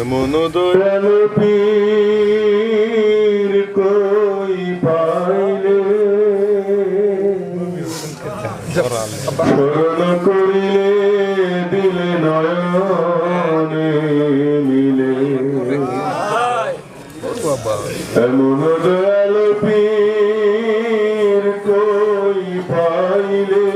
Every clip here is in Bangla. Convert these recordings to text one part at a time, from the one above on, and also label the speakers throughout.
Speaker 1: এমন দয়াল পীর কই পাইলে? স্মরণ করিলে দিলে নয়নে মিলে। এমন দয়াল পীর কই পাইলে?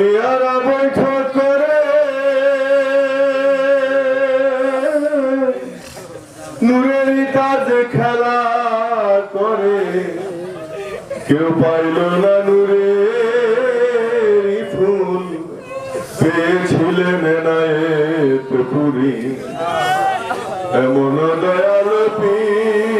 Speaker 1: আউলিয়ারা বৈঠক করে। নূরের কাজ খেলা করে। কেউ পাইল না নূরের ফুল। পেয়েছিলেন পুরী। এমন দয়াল পীর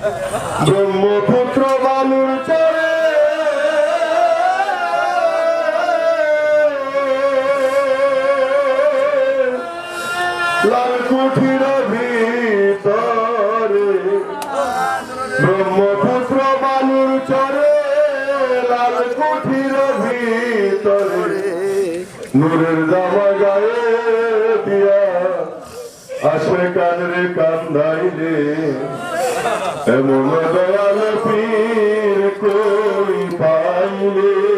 Speaker 1: ব্রহ্মপুত্র বালুর চরে। লাল কুঠির ভিতরে ব্রহ্মপুত্র বালুর চরে, লাল কুঠির ভিতরে নূরের জামা গায়ে দিয়া আসে কানরে কান্দাইলে। এমন দয়াল পীর কই পাইলে?